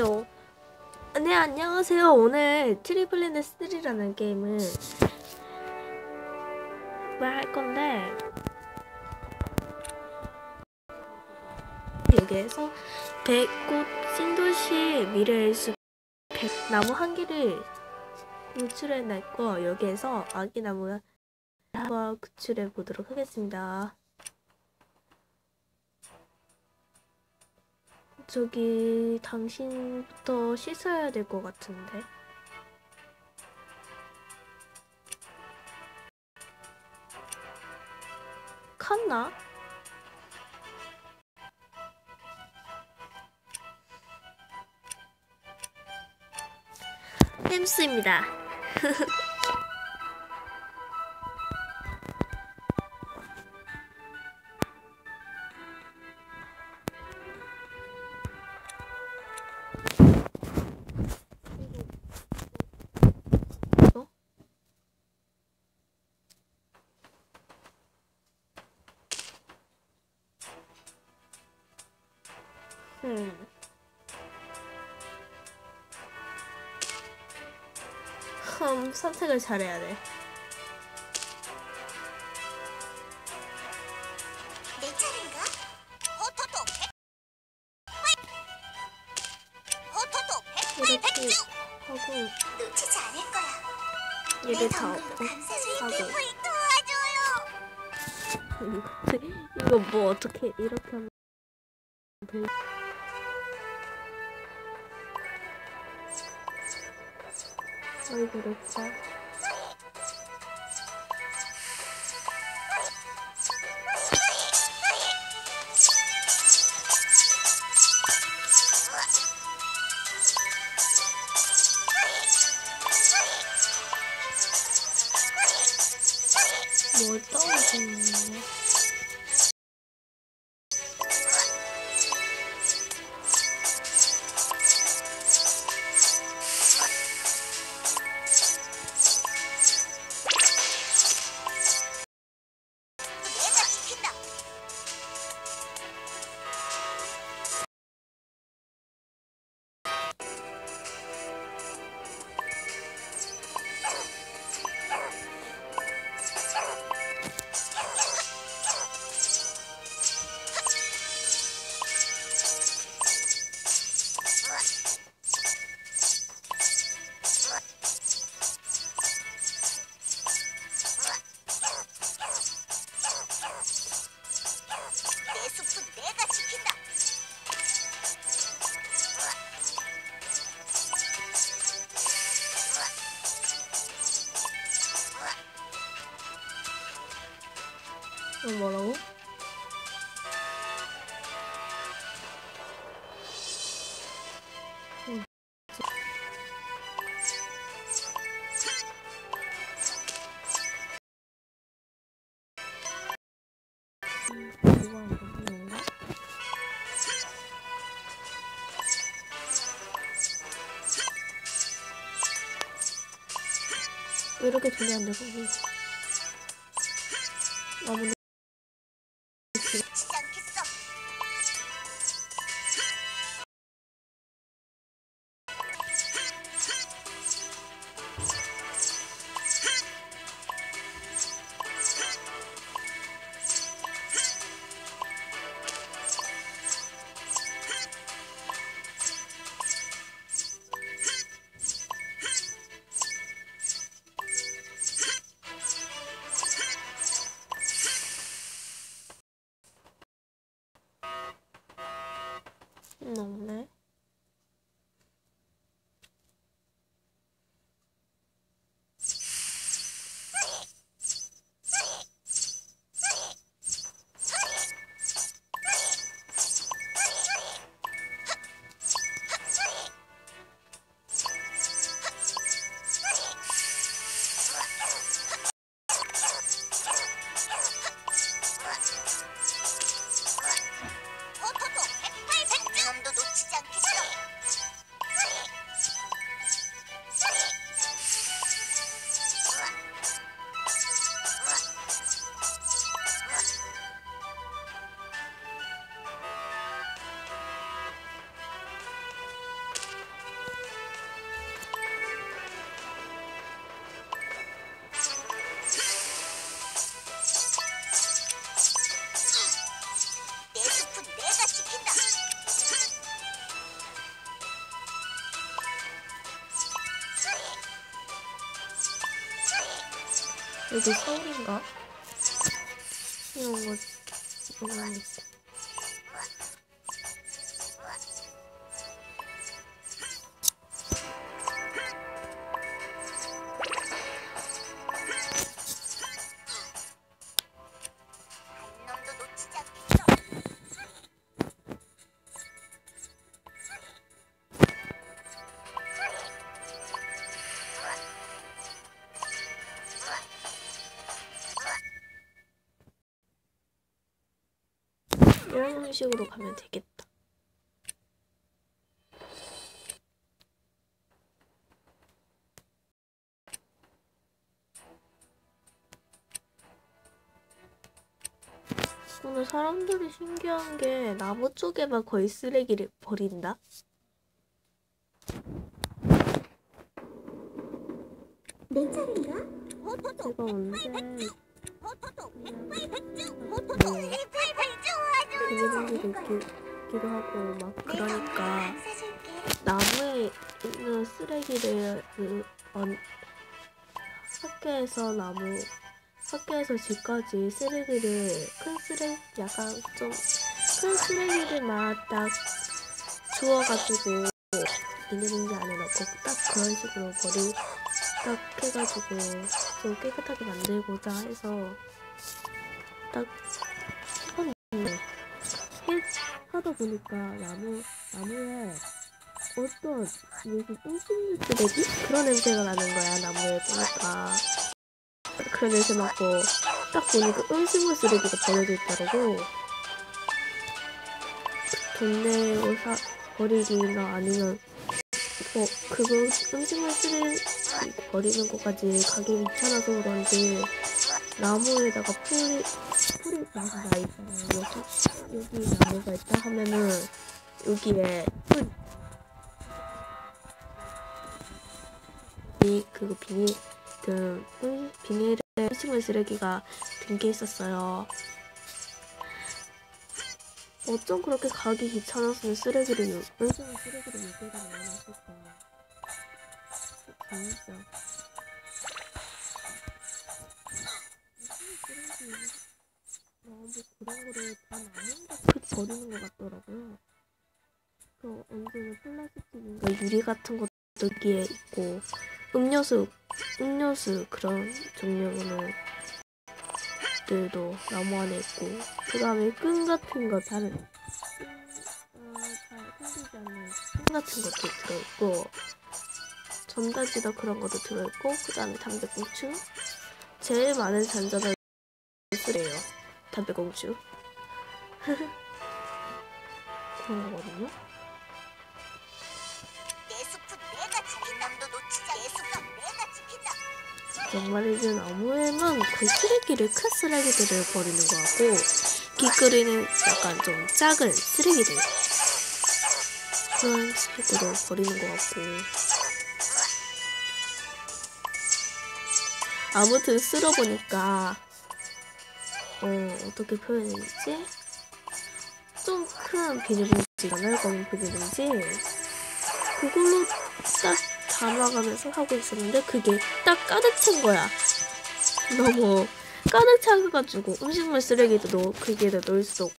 안녕하세요. 네, 안녕하세요. 오늘 트리플랜드 3라는 게임을 할 건데 여기에서 백꽃 신도시 미래의 숲 나무 한 개를 구출해 낼 거 여기에서 아기 나무 한번 구출해 보도록 하겠습니다. 저기 당신부터 씻어야 될 것 같은데. 칸나? 햄스입니다. 음. 음, 선택을 잘해야 돼. 내 차례인가? 호토토 백 호토토 백발 이렇게 백중 하고 놓치지 않을 거야. 얘를 내다 덩굴로 감싸줄 하고. 힘을 도와줘요. 이거 이거 뭐 어떻게 이렇게 하면 돼? 렉사 뭘 떨어지는데 뭐라고? 왜 이렇게 안 되고 너무 여기 서울인가? 이런 거 이런 거있 이런 식으로 가면 되겠다. 오늘 사람들이 신기한 게 나무 쪽에만 거의 쓰레기를 버린다. 내 차례인가? 제가 언제 네. 있기, 있기도 하고 막 그러니까 사줄게. 나무에 있는 쓰레기를 그 언, 학교에서 나무 학교에서 집까지 쓰레기를 큰 쓰레기 약간 좀 큰 쓰레기들만 딱 주워가지고 비닐봉지 안에 넣고 딱 그런 식으로 버리 딱 해가지고 좀 깨끗하게 만들고자 해서 딱해 하다 보니까 나무 나무에 어떤 무슨 음식물 쓰레기 그런 냄새가 나는 거야 나무에 보니까. 그런 냄새 맡고 딱 보니까 음식물 쓰레기가 버려져 있더라고. 동네에 사 버리기나 아니면 뭐 그거 음식물 쓰레기 버리는 것까지 가기 귀찮아서 그런지 나무에다가 풀이 풀이 많이 나 있잖아요 여기 여기 나무가 있다 하면은 여기에 풀 이 그거 비닐 등 음, 비닐에 음식물 쓰레기가 든 게 있었어요. 어쩜 그렇게 가기 귀찮아서 쓰레기를 요- 음식물 쓰레기를 여기다 넣어놨을까? 진짜. 쓰레기 너무 그런 거를 다 나무에다 버리는 것 같더라고요. 그 언제는 플라스틱인가 유리 같은 것도 여기에 있고 음료수 음료수 그런 종류 는 들도 나무 안에 있고 그 다음에 끈 같은 거 다른 끈, 어, 끈 같은 것도 들어있고 전단지다 그런 것도 들어있고 그 다음에 담배꽁초. 제일 많은 잔자는 쓰래요. 담배꽁초. 그런 거거든요 정말이지 나무에만 그 쓰레기를 큰 쓰레기들을 버리는 것 같고 길거리는 약간 좀 작은 쓰레기들 그런 식으로 버리는 것 같고 아무튼 쓸어보니까 어 어떻게 표현했지? 좀 큰 비닐봉지잖아요 검은 비닐봉지 그걸로 딱 담아가면서 하고 있었는데 그게 딱 가득 찬 거야. 너무 가득 차가지고 음식물 쓰레기도 넣, 그게 넣을 수도